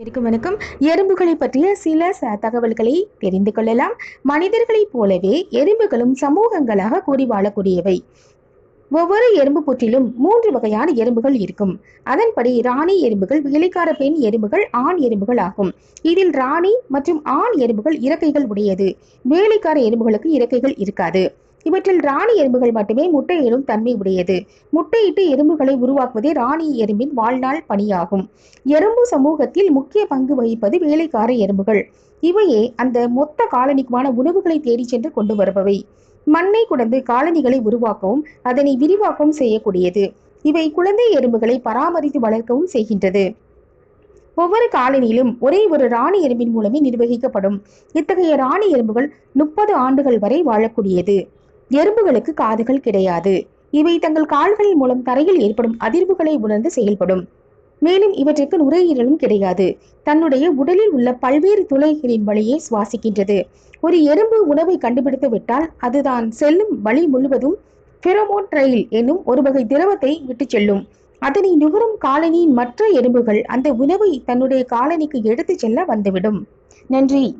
இருக்கும் வணக்கம். எறும்புகளை பற்றிய சில தகவல்களை தெரிந்து கொள்ளலாம். மனிதர்களைப் போலவே எறும்புகளும் சமூகங்களாக கூடி வாழக்கூடியவை. ஒவ்வொரு எறும்பு புற்றிலும் மூன்று வகையான எறும்புகள் இருக்கும். அதன்படி ராணி எறும்புகள் வேலைக்கார பெண் எறும்புகள் ஆண் எறும்புகள் ஆகும். இதில் ராணி மற்றும் ஆண் எறும்புகள் இறக்கைகள் உடையது. வேலைக்கார எறும்புகளுக்கு இறக்கைகள் இருக்காது. இவற்றில் ராணி எறும்புகள் மட்டுமே முட்டையிடும் தன்மை உடையது. முட்டையிட்டு எறும்புகளை உருவாக்குவதே ராணி எறும்பின் வாழ்நாள் பணியாகும். எறும்பு சமூகத்தில் முக்கிய பங்கு வகிப்பது வேலைக்கார எறும்புகள். இவையே அந்த மொத்த காலனிக்குமான உணவுகளை தேடிச் சென்று கொண்டு வருபவை. மண்ணை குடந்து காலனிகளை உருவாக்கவும் அதனை விரிவாக்கவும் செய்யக்கூடியது. இவை குழந்தை எறும்புகளை பராமரித்து வளர்க்கவும் செய்கின்றது. ஒவ்வொரு காலனியிலும் ஒரே ஒரு ராணி எறும்பின் மூலமே நிர்வகிக்கப்படும். இத்தகைய ராணி எறும்புகள் முப்பது ஆண்டுகள் வரை வாழக்கூடியது. எறும்புகளுக்கு காதுகள் கிடையாது. இவை தங்கள் கால்களின் மூலம் தரையில் ஏற்படும் அதிர்வுகளை உணர்ந்து செயல்படும். மேலும் இவற்றுக்கு நுரையீரலும் கிடையாது. தன்னுடைய உடலில் உள்ள பல்வேறு துளைகளின் வழியே சுவாசிக்கின்றது. ஒரு எறும்பு உணவை கண்டுபிடித்து விட்டால் அதுதான் செல்லும் வழி முழுவதும் பெரோமோன் ட்ரெயில் என்னும் ஒரு வகை திரவத்தை விட்டு செல்லும். அதனை நுகரும் காலனியின் மற்ற எறும்புகள் அந்த உணவை தன்னுடைய காலனிக்கு எடுத்துச் செல்ல வந்துவிடும். நன்றி.